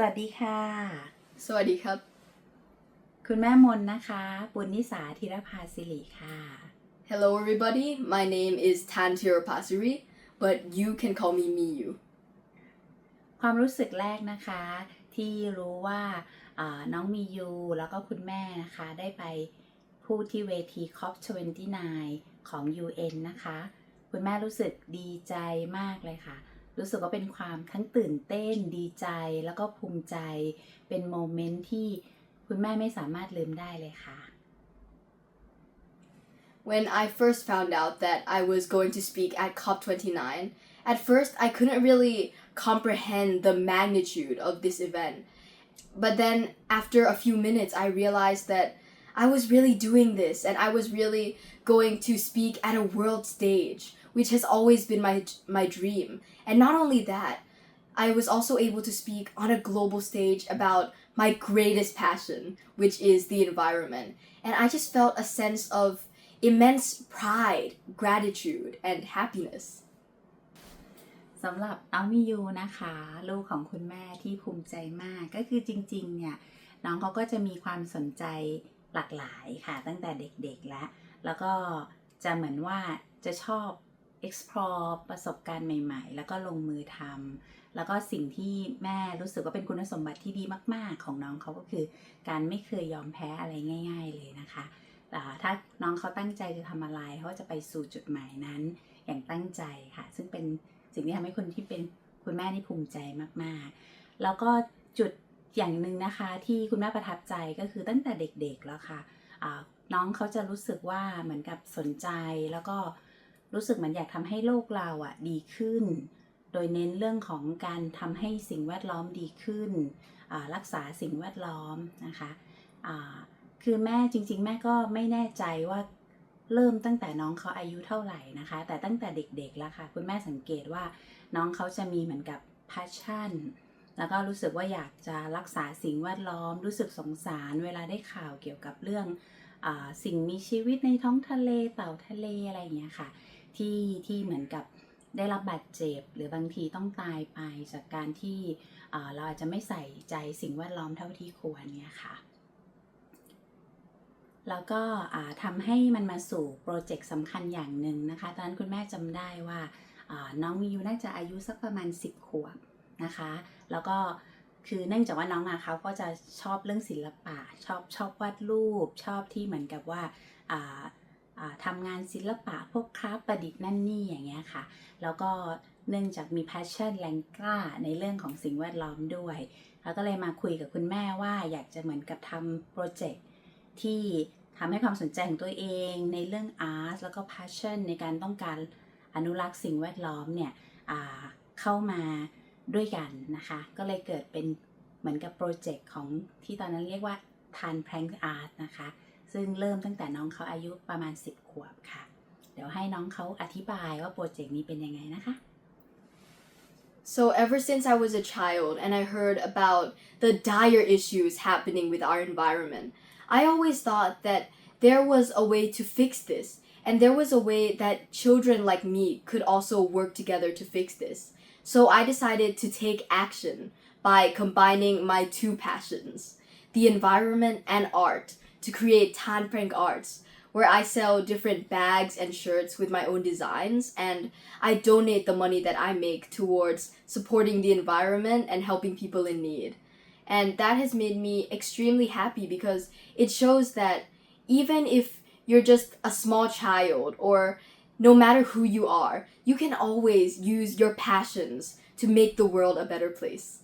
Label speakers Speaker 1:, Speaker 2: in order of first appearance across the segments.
Speaker 1: สวัสดีค่ะ
Speaker 2: สวัสดีครับ
Speaker 1: คุณแม่มนนะคะ ปุณนิสาธีรภาสิริค่ะ
Speaker 2: Hello everybody my name is Tan Tirapasuri but you can call me Miyu
Speaker 1: ความรู้สึกแรกนะคะ ที่รู้ว่าอ่าน้องมียูแล้วก็คุณแม่นะคะ ได้ไปพูดที่เวที COP29 ของ UN นะคะ คุณแม่รู้สึกดีใจมากเลยค่ะ รู้สึกว่าเป็นความทั้งตื่นเต้นดีใจแล้วก็ภูมิใจ เป็นโมเมนต์ที่คุณแม่ไม่สามารถลืมได้เลยค่ะ
Speaker 2: When I first found out that I was going to speak at COP29 at first I couldn't really comprehend the magnitude of this event but then after a few minutes I realized that I was really doing this and I was really going to speak at a world stage which has always been my my dream and not only that I was also able to speak on a global stage about my greatest passion which is the environment and I just felt a sense of immense pride gratitude and happiness
Speaker 1: สำหรับน้องมิยูนะคะ ลูกของคุณแม่ที่ภูมิใจมากก็คือจริงๆเนี่ยน้องเขาก็จะมีความสนใจหลากหลายค่ะ ตั้งแต่เด็กๆแล้ว แล้วก็จะเหมือนว่าจะชอบ explore ประสบการณ์ใหม่ ๆ แล้วก็ลงมือทำแล้วก็สิ่งที่แม่รู้สึกว่าเป็นคุณสมบัติที่ดีมาก ๆ ของน้องเขาก็คือ การไม่เคยยอมแพ้อะไรง่าย ๆ เลยนะคะอ่ถ้าน้องเขาตั้งใจจะทำอะไรเขาจะไปสู่จุดหมายนั้น อย่างตั้งใจค่ะ ซึ่งเป็นสิ่งที่ทำให้คนที่เป็นคุณแม่นี่ภูมิใจมากๆ แล้วก็จุดอย่างหนึ่งนะคะที่คุณแม่ประทับใจก็คือตั้งแต่เด็กๆแล้วค่ะอ่าน้องเขาจะรู้สึกว่าเหมือนกับสนใจแล้วก็ รู้สึกเหมือนอยากทำให้โลกเราอะดีขึ้น โดยเน้นเรื่องของการทำให้สิ่งแวดล้อมดีขึ้น รักษาสิ่งแวดล้อมนะคะคือแม่จริง ๆ แม่ก็ไม่แน่ใจว่าเริ่มตั้งแต่น้องเขาอายุเท่าไหร่นะคะ แต่ตั้งแต่เด็กๆแล้วค่ะ คุณแม่สังเกตว่าน้องเขาจะมีเหมือนกับ passion แล้วก็รู้สึกว่าอยากจะรักษาสิ่งแวดล้อม รู้สึกสงสารเวลาได้ข่าวเกี่ยวกับเรื่องอสิ่งมีชีวิตในท้องทะเลเต่าทะเลอะไรอย่างเงี้ยค่ะ ที่ที่เหมือนกับได้รับบาดเจ็บ หรือบางทีต้องตายไปจากการที่เราอาจจะไม่ใส่ใจสิ่งแวดล้อมเท่าที่ควรเนี่ยค่ะ แล้วก็ทำให้มันมาสู่โปรเจกต์สำคัญอย่างหนึ่งนะคะ ตอนนั้นคุณแม่จำได้ว่าน้องมิยูน่าจะอายุสักประมาณ 10 ขวบนะคะ แล้วก็คือเนื่องจากว่าน้องอะเขาก็จะชอบเรื่องศิลปะ ชอบชอบวาดรูป ชอบที่เหมือนกับว่าา ทำงานศิลปะพวกคราฟประดิษฐ์นั่นนี่อย่างเงี้ยค่ะ แล้วก็เนื่องจากมี passion แรงกล้าในเรื่องของสิ่งแวดล้อมด้วยแล้วก็เลยมาคุยกับคุณแม่ว่าอยากจะเหมือนกับทำโปรเจกต์ที่ทำให้ความสนใจของตัวเองในเรื่องอาร์ตแล้วก็ passion ในการต้องการอนุรักษ์สิ่งแวดล้อมเนี่ยเข้ามาด้วยกันนะคะ ก็เลยเกิดเป็นเหมือนกับโปรเจกต์ของที่ตอนนั้นเรียกว่าทานแพ n งอาร์ตนะคะ ซึ่งเริ่มตั้งแต่น้องเขาอายุประมาณ 10 ขวบค่ะ เดี๋ยวให้น้องเขาอธิบายว่าโปรเจกต์นี้เป็นยังไงนะคะ
Speaker 2: So ever since I was a child and I heard about the dire issues happening with our environment, I always thought that there was a way to fix this and there was a way that children like me could also work together to fix this. So I decided to take action by combining my two passions, the environment and art, to create Tan Prank Arts, where I sell different bags and shirts with my own designs and I donate the money that I make towards supporting the environment and helping people in need. And that has made me extremely happy because it shows that even if you're just a small child or no matter who you are, you can always use your passions to make the world a better place.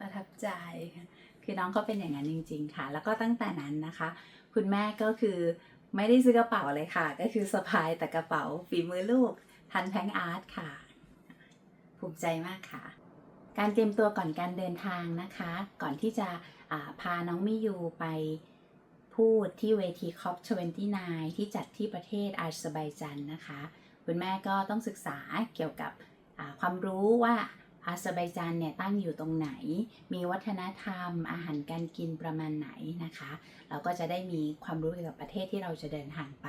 Speaker 1: ประทับใจ คือน้องก็เป็นอย่างนั้นจริง ๆ ค่ะ แล้วก็ตั้งแต่นั้นนะคะ คุณแม่ก็คือไม่ได้ซื้อกระเป๋าเลยค่ะ ก็คือสะพายแต่กระเป๋าฝีมือลูก ทันแพงอาร์ตค่ะ ภูมิใจมากค่ะ การเตรียมตัวก่อนการเดินทางนะคะ ก่อนที่จะพาน้องมิยูไปพูดที่เวที COP29 ที่จัดที่ประเทศอาเซอร์ไบจันนะคะ คุณแม่ก็ต้องศึกษาเกี่ยวกับความรู้ว่า อาเซอร์ไบจานเนี่ยตั้งอยู่ตรงไหน มีวัฒนธรรม อาหารการกินประมาณไหนนะคะ เราก็จะได้มีความรู้เกี่ยวกับประเทศที่เราจะเดินทางไป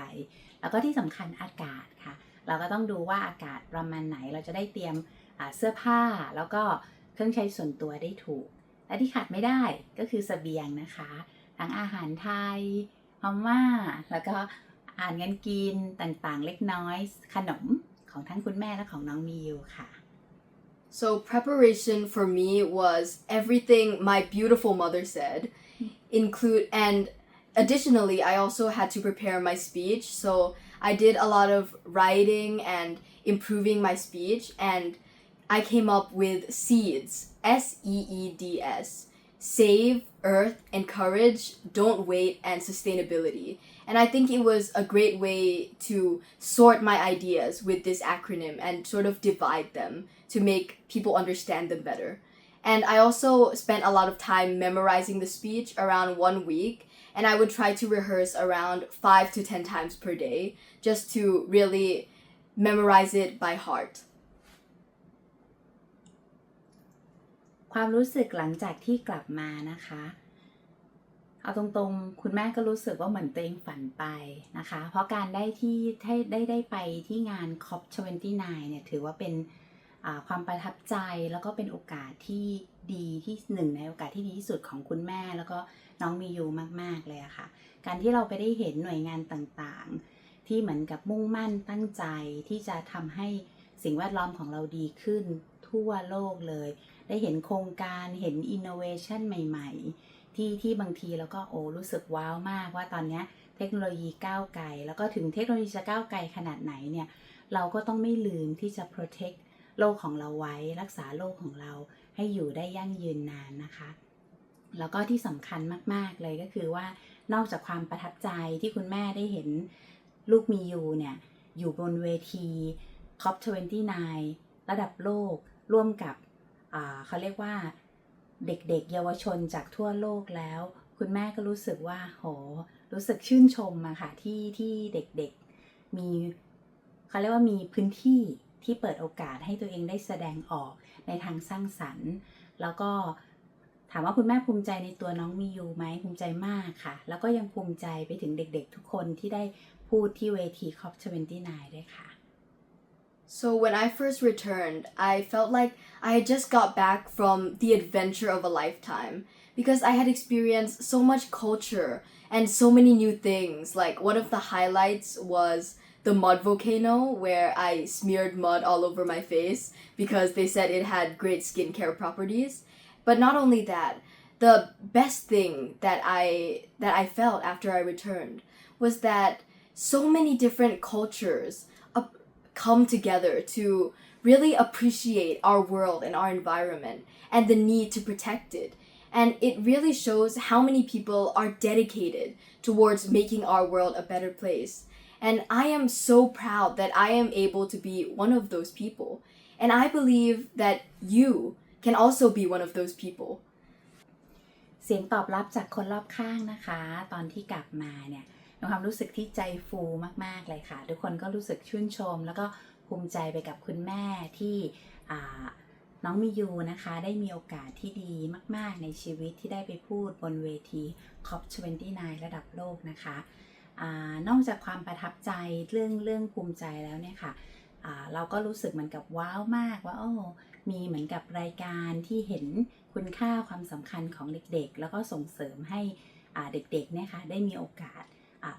Speaker 1: แล้วก็ที่สำคัญอากาศค่ะ เราก็ต้องดูว่าอากาศประมาณไหน เราจะได้เตรียมเสื้อผ้า แล้วก็เครื่องใช้ส่วนตัวได้ถูก และที่ขาดไม่ได้ก็คือเสบียงนะคะ ทั้งอาหารไทยมม่า แล้วก็อาหารเงินกินต่างๆ เล็กน้อย ขนมของทั้งคุณแม่และของน้องมียูค่ะ
Speaker 2: So preparation for me was everything my beautiful mother said, include and additionally I also had to prepare my speech. So I did a lot of writing and improving my speech and I came up with seeds, S E E D S. Save, earth, encourage, don't wait, and sustainability. And I think it was a great way to sort my ideas with this acronym and sort of divide them to make people understand them better. And I also spent a lot of time memorizing the speech around one week, and I would try to rehearse around five to ten times per day just to really memorize it by heart.
Speaker 1: ความรู้สึกหลังจากที่กลับมานะคะ เอาตรงๆ คุณแม่ก็รู้สึกว่าเหมือนตัวเองฝันไปนะคะ เพราะการได้ที่ได้ได้ได้ไปที่งาน COP29 เนี่ยถือว่าเป็นความประทับใจแล้วก็เป็นโอกาสที่ดีที่หนึ่งในโอกาสที่ดีที่สุดของคุณแม่ แล้วก็น้องมียูมาก ๆ เลยอะค่ะ การที่เราไปได้เห็นหน่วยงานต่างๆ ที่เหมือนกับมุ่งมั่นตั้งใจที่จะทำให้สิ่งแวดล้อมของเราดีขึ้นทั่วโลกเลย ได้เห็นโครงการเห็นอินโนเวชันใหม่ๆ ที่ที่บางทีเราก็โอ้รู้สึกว้าวมากว่าตอนนี้เทคโนโลยีก้าวไกล แล้วก็ถึงเทคโนโลยีจะก้าวไกลขนาดไหนเนี่ยเราก็ต้องไม่ลืมที่จะ protect โลกของเราไว้ รักษาโลกของเราให้อยู่ได้ยั่งยืนนานนะคะ แล้วก็ที่สำคัญมากๆเลยก็คือว่านอกจากความประทับใจที่คุณแม่ได้เห็นลูกมียูเนี่ยอยู่บนเวที COP29 ระดับโลกร่วมกับ เขาเรียกว่าเด็กๆ เยาวชนจากทั่วโลกแล้ว คุณแม่ก็รู้สึกว่าโหรู้สึกชื่นชมอะค่ะที่ที่เด็กๆมีเขาเรียกว่ามีพื้นที่ที่เปิดโอกาสให้ตัวเองได้แสดงออกในทางสร้างสรรค์ แล้วก็ถามว่าคุณแม่ภูมิใจในตัวน้องมียูไหมภูมิใจมากค่ะ แล้วก็ยังภูมิใจไปถึงเด็กๆ ทุกคนที่ได้พูดที่เวที COP29 ด้วยค่ะ
Speaker 2: So when I first returned, I felt like I had just got back from the adventure of a lifetime because I had experienced so much culture and so many new things. Like one of the highlights was the mud volcano where I smeared mud all over my face because they said it had great skincare properties. But not only that, the best thing that I that I felt after I returned was that so many different cultures come together to really appreciate our world and our environment and the need to protect it. And it really shows how many people are dedicated towards making our world a better place. And I am so proud that I am able to be one of those people. And I believe that you can also be one of those people.
Speaker 1: เสียงตอบรับจากคนรอบข้างนะคะ ตอนที่กลับมาเนี่ย เป็นความรู้สึกที่ใจฟูมากๆเลยค่ะ ทุกคนก็รู้สึกชื่นชม แล้วก็ภูมิใจไปกับคุณแม่ที่น้องมิยูนะคะ ได้มีโอกาสที่ดีมากๆในชีวิตที่ได้ไปพูดบนเวที COP29 ระดับโลกนะคะอนอกจากความประทับใจเรื่องเรื่องภูมิใจแล้วเนี่ยค่ะเราก็รู้สึกเหมือนกับว้าวมากว่าโอ้มีเหมือนกับรายการที่เห็นคุณค่าความสำคัญของเด็กๆ แล้วก็ส่งเสริมให้เด็กๆเนี่ยค่ะได้มีโอกาส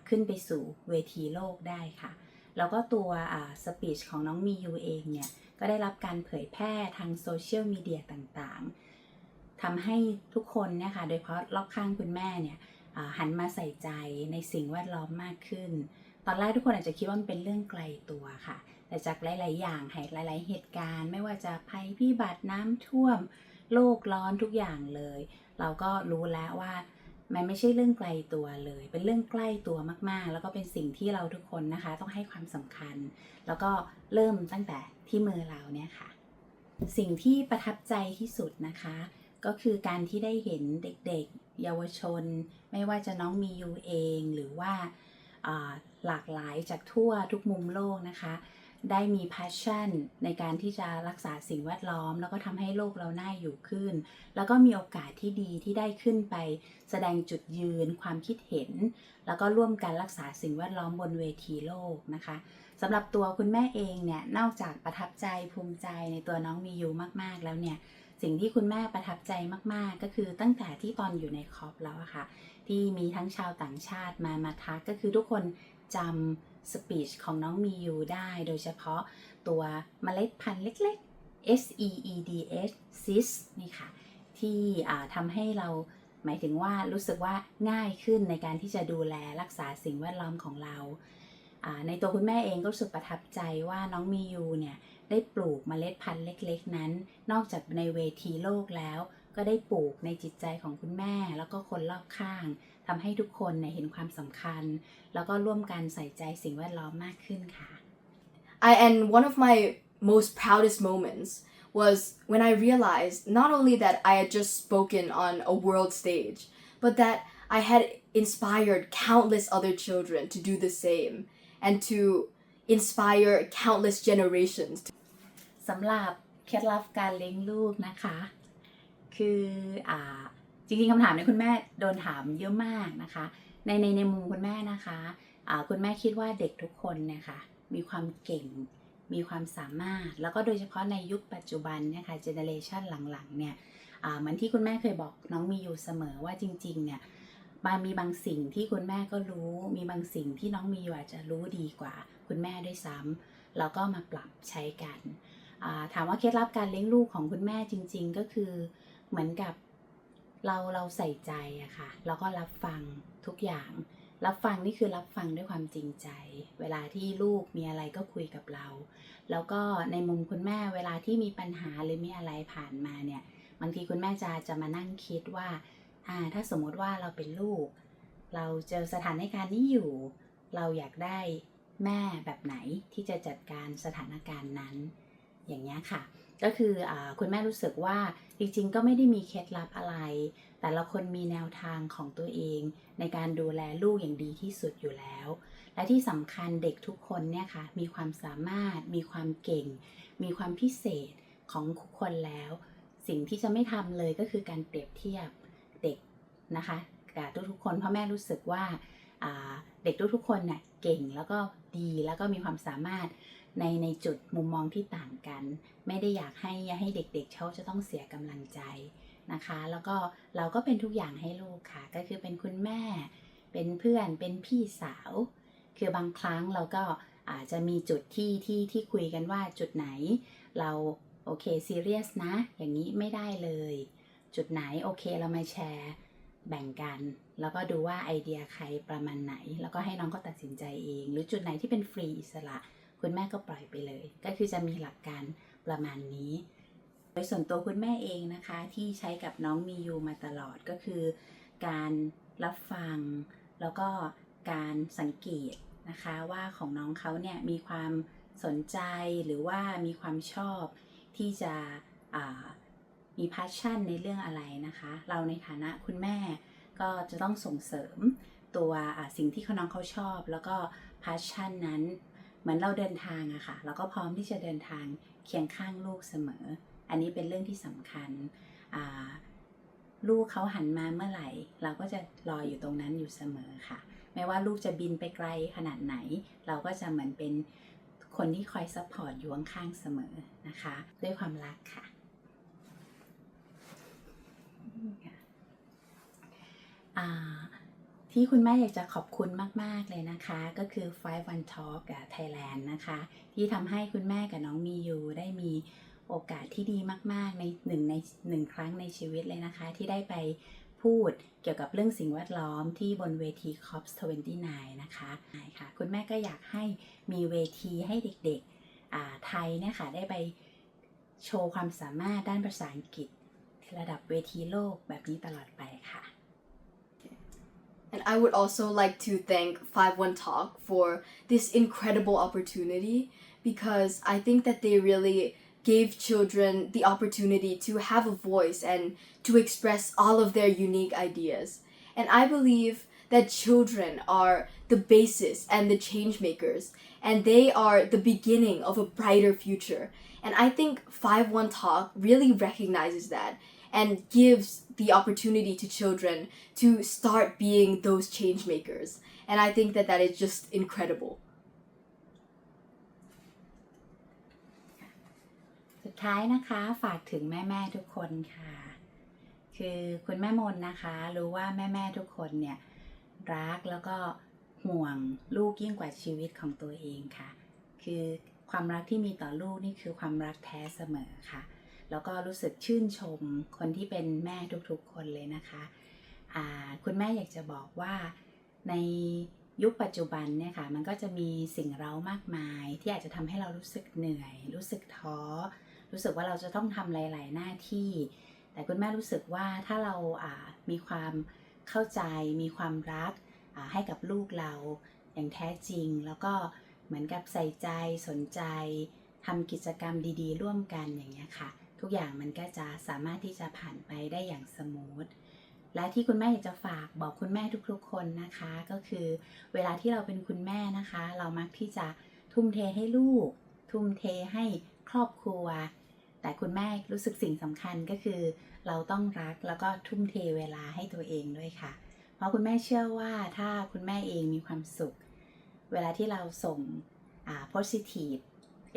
Speaker 1: ขึ้นไปสู่เวทีโลกได้ค่ะ แล้วก็ตัวสปีชของน้องมียูเองเนี่ย ก็ได้รับการเผยแพร่ทางโซเชียลมีเดียต่างๆทำให้ทุกคนเนี่ยค่ะโดยเฉพาะรอบข้างคุณแม่เนี่ยหันมาใส่ใจในสิ่งแวดล้อมมากขึ้น ตอนแรกทุกคนอาจจะคิดว่ามันเป็นเรื่องไกลตัวค่ะ แต่จากหลาย ๆ อย่างหลาย ๆ เหตุการณ์ ไม่ว่าจะภัยพิบัติน้ำท่วม โลกร้อนทุกอย่างเลย เราก็รู้แล้วว่า มันไม่ใช่เรื่องไกลตัวเลย เป็นเรื่องใกล้ตัวมาก ๆ แล้วก็เป็นสิ่งที่เราทุกคนนะคะ ต้องให้ความสำคัญ แล้วก็เริ่มตั้งแต่ที่มือเราเนี่ยค่ะ สิ่งที่ประทับใจที่สุดนะคะ ก็คือการที่ได้เห็นเด็กๆ เยาวชน ไม่ว่าจะน้องมียูเองหรือว่าหลากหลายจากทั่วทุกมุมโลกนะคะ ได้มี passion ในการที่จะรักษาสิ่งแวดล้อม แล้วก็ทำให้โลกเราน่าอยู่ขึ้น แล้วก็มีโอกาสที่ดีที่ได้ขึ้นไป แสดงจุดยืน ความคิดเห็น แล้วก็ร่วมกันรักษาสิ่งแวดล้อมบนเวทีโลกนะคะสำหรับตัวคุณแม่เองเนี่ยนอกจากประทับใจภูมิใจในตัวน้องมียูมากๆแล้วเนี่ยสิ่งที่คุณแม่ประทับใจมาก ๆ ก็คือตั้งแต่ที่ตอนอยู่ในคอปแล้วอะค่ะ ที่มีทั้งชาวต่างชาติมามาทักก็คือทุกคน จำสปีชของน้องมียูได้โดยเฉพาะตัวเมล็ดพันธุ์เล็กๆ S E E D S sis นี่ค่ะ ที่ทำให้เราหมายถึงว่ารู้สึกว่าง่ายขึ้นในการที่จะดูแลรักษาสิ่งแวดล้อมของเราาในตัวคุณแม่เองก็รู้สึกประทับใจว่าน้องมียูเนี่ยได้ปลูกเมล็ดพันธุ์เล็กๆ นั้น นอกจากในเวทีโลกแล้ว ก็ได้ปลูกในจิตใจของคุณแม่แล้วก็คนรอบข้าง ทำให้ทุกคนเนี่ยเห็นความสำคัญ แล้วก็ร่วมกันใส่ใจสิ่งแวดล้อมมากขึ้นค่ะ
Speaker 2: I and one of my most proudest moments was when I realized not only that I had just spoken on a world stage, but that I had inspired countless other children to do the same and to inspire countless generations
Speaker 1: สำหรับเคล็ดลับการเลี้ยงลูกนะคะ คืออ่า จริงๆคำถามเนี้คุณแม่โดนถามเยอะมากนะคะ ในในในมุมคุณแม่นะคะอ่าคุณแม่คิดว่าเด็กทุกคนเนี่ยค่ะมีความเก่งมีความสามารถ แล้วก็โดยเฉพาะในยุคปัจจุบันเนี่ยค่ะเจเนเรชันหลังๆเนี่ยเหมือนที่คุณแม่เคยบอกน้องมีอยู่เสมอว่าจริงๆเนี่ยบางมีบางสิ่งที่คุณแม่ก็รู้ มีบางสิ่งที่น้องมีอยู่อาจจะรู้ดีกว่า คุณแม่ด้วยซ้ำแล้วก็มาปรับใช้กัน ถามว่าเคล็ดลับการเลี้ยงลูกของคุณแม่จริง ๆ ก็คือเหมือนกับ เราเราใส่ใจอะค่ะแล้วก็รับฟังทุกอย่าง รับฟังนี่คือรับฟังด้วยความจริงใจ เวลาที่ลูกมีอะไรก็คุยกับเรา แล้วก็ในมุมคุณแม่เวลาที่มีปัญหาหรือมีอะไรผ่านมาเนี่ยบางทีคุณแม่จะจะมานั่งคิดว่าอ่าถ้าสมมติว่าเราเป็นลูก เราเจอสถานการณ์นี้อยู่ เราอยากได้แม่แบบไหนที่จะจัดการสถานการณ์นั้น อย่างเงี้ค่ะ ก็คืออคุณแม่รู้สึกว่าจริงๆ ก็ไม่ได้มีเคล็ดลับอะไร แต่ละคนมีแนวทางของตัวเอง ในการดูแลลูกอย่างดีที่สุดอยู่แล้ว และที่สำคัญเด็กทุกคนเนี่ยค่ะมีความสามารถ มีความเก่ง มีความพิเศษของทุกคนแล้ว สิ่งที่จะไม่ทำเลยก็คือการเปรียบเทียบเด็กนะคะกับทุกๆคนเพราะแม่รู้สึกว่า เด็กทุกๆคนเนี่ยเก่งแล้วก็ดีแล้วก็มีความสามารถในในจุดมุมมองที่ต่างกัน ไม่ได้อยากให้ให้เด็กๆเขาจะต้องเสียกำลังใจนะคะ แล้วก็เราก็เป็นทุกอย่างให้ลูกค่ะ ก็คือเป็นคุณแม่ เป็นเพื่อนเป็นพี่สาว คือบางครั้งเราก็อาจจะมีจุดที่ที่ที่คุยกันว่าจุดไหน เราโอเคซีเรียสนะ อย่างนี้ไม่ได้เลย จุดไหนโอเคเรามาแชร์แบ่งกัน แล้วก็ดูว่าไอเดียใครประมาณไหน แล้วก็ให้น้องก็ตัดสินใจเอง หรือจุดไหนที่เป็นฟรีอิสระ คุณแม่ก็ปล่อยไปเลย ก็คือจะมีหลักการประมาณนี้ โดยส่วนตัวคุณแม่เองนะคะที่ใช้กับน้องมียูมาตลอดก็คือ การรับฟัง แล้วก็การสังเกตนะคะว่าของน้องเขาเนี่ยมีความสนใจหรือว่ามีความชอบที่จะมี passion ในเรื่องอะไรนะคะ เราในฐานะคุณแม่ ก็จะต้องส่งเสริมตัวสิ่งที่เขาน้องเขาชอบ แล้วก็ passion นั้น เหมือนเราเดินทางอะค่ะเราก็พร้อมที่จะเดินทางเคียงข้างลูกเสมอ อันนี้เป็นเรื่องที่สำคัญ ลูกเขาหันมาเมื่อไหร่ เราก็จะรออยู่ตรงนั้นอยู่เสมอค่ะ ไม่ว่าลูกจะบินไปไกลขนาดไหน เราก็จะเหมือนเป็นคนที่คอยซัพพอร์ตอยู่ข้างๆเสมอนะคะ ด้วยความรักค่ะอ่า ที่คุณแม่อยากจะขอบคุณมาก ๆ เลยนะคะ ก็คือ Five One Talk กับ Thailand นะคะ ที่ทำให้คุณแม่กับน้องมียูได้มีโอกาสที่ดีมาก ๆ ในหนึ่งในหนึ่งครั้งในชีวิตเลยนะคะ ที่ได้ไปพูดเกี่ยวกับเรื่องสิ่งแวดล้อมที่บนเวที COPs 29 นะคะใช่ค่ะ คุณแม่ก็อยากให้มีเวทีให้เด็กๆไทยเนี่ยค่ะ ได้ไปโชว์ความสามารถด้านภาษาอังกฤษ ระดับเวทีโลกแบบนี้ตลอดไปค่ะ
Speaker 2: And I would also like to thank 51 Talk for this incredible opportunity because I think that they really gave children the opportunity to have a voice and to express all of their unique ideas. And I believe that children are the basis and the change makers, and they are the beginning of a brighter future. And I think 51 Talk really recognizes that and gives the opportunity to children to start being those change makers. And I think that that is just incredible.
Speaker 1: สุดท้ายนะคะฝากถึงแม่ๆทุกคนค่ะ คือคุณแม่มนนะคะ รู้ว่าแม่ๆทุกคนเนี่ย รักแล้วก็ห่วงลูกยิ่งกว่าชีวิตของตัวเองค่ะ คือความรักที่มีต่อลูกนี่คือความรักแท้เสมอค่ะ แล้วก็รู้สึกชื่นชมคนที่เป็นแม่ทุกๆคนเลยนะคะ คุณแม่อยากจะบอกว่าในยุคปัจจุบันเนี่ยค่ะมันก็จะมีสิ่งเร้ามากมาย ที่อาจจะทำให้เรารู้สึกเหนื่อย รู้สึกท้อ รู้สึกว่าเราจะต้องทำหลาย ๆ หน้าที่ แต่คุณแม่รู้สึกว่าถ้าเราามีความเข้าใจ มีความรักให้กับลูกเราอย่างแท้จริง แล้วก็เหมือนกับใส่ใจสนใจทำกิจกรรมดี ๆ ร่วมกันอย่างเงี้ยค่ะ ทุกอย่างมันก็จะสามารถที่จะผ่านไปได้อย่างสมูทและที่คุณแม่อยากจะฝากบอกคุณแม่ทุกๆ คนนะคะ ก็คือเวลาที่เราเป็นคุณแม่นะคะ เรามักที่จะทุ่มเทให้ลูก ทุ่มเทให้ครอบครัว แต่คุณแม่รู้สึกสิ่งสำคัญก็คือ เราต้องรักแล้วก็ทุ่มเทเวลาให้ตัวเองด้วยค่ะ เพราะคุณแม่เชื่อว่าถ้าคุณแม่เองมีความสุข เวลาที่เราส่ง positive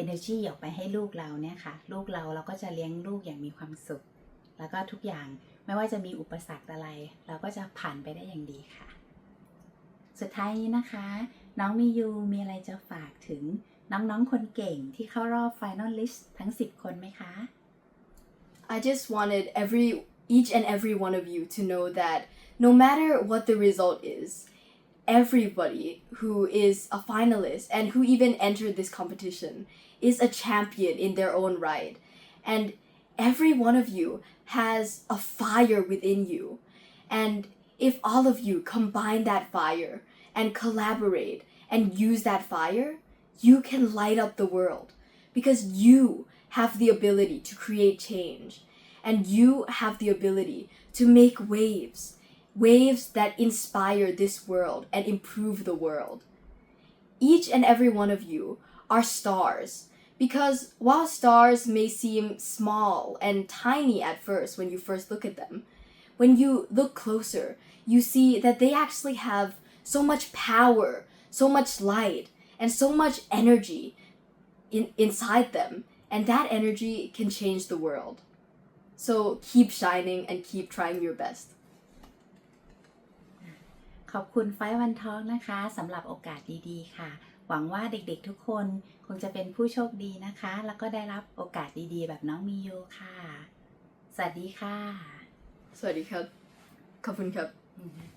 Speaker 1: energy ออกไปให้ลูกเราเนี่ยค่ะ ลูกเราเราก็จะเลี้ยงลูกอย่างมีความสุข แล้วก็ทุกอย่างไม่ว่าจะมีอุปสรรคอะไร เราก็จะผ่านไปได้อย่างดีค่ะ สุดท้ายนี้นะคะ น้องมียูมีอะไรจะฝากถึงน้องๆคนเก่งที่เข้ารอบ Final List ทั้ง 10 คนไหมคะ
Speaker 2: I just wanted every each and every one of you to know that no matter what the result is, everybody who is a finalist and who even entered this competition is a champion in their own right. And every one of you has a fire within you. And if all of you combine that fire and collaborate and use that fire, you can light up the world because you have the ability to create change and you have the ability to make waves, waves that inspire this world and improve the world. Each and every one of you are stars because while stars may seem small and tiny at first when you first look at them, when you look closer, you see that they actually have so much power, so much light, and so much energy in, inside them. And that energy can change the world. So keep shining and keep trying your best.
Speaker 1: ขอบคุณไฟวันทองนะคะสำหรับโอกาสดีๆ ค่ะ หวังว่าเด็กๆทุกคนคงจะเป็นผู้โชคดีนะคะ แล้วก็ได้รับโอกาสดีๆ แบบน้องมีโยค่ะ สวัสดีค่ะ
Speaker 2: สวัสดีครับ ขอบคุณครับ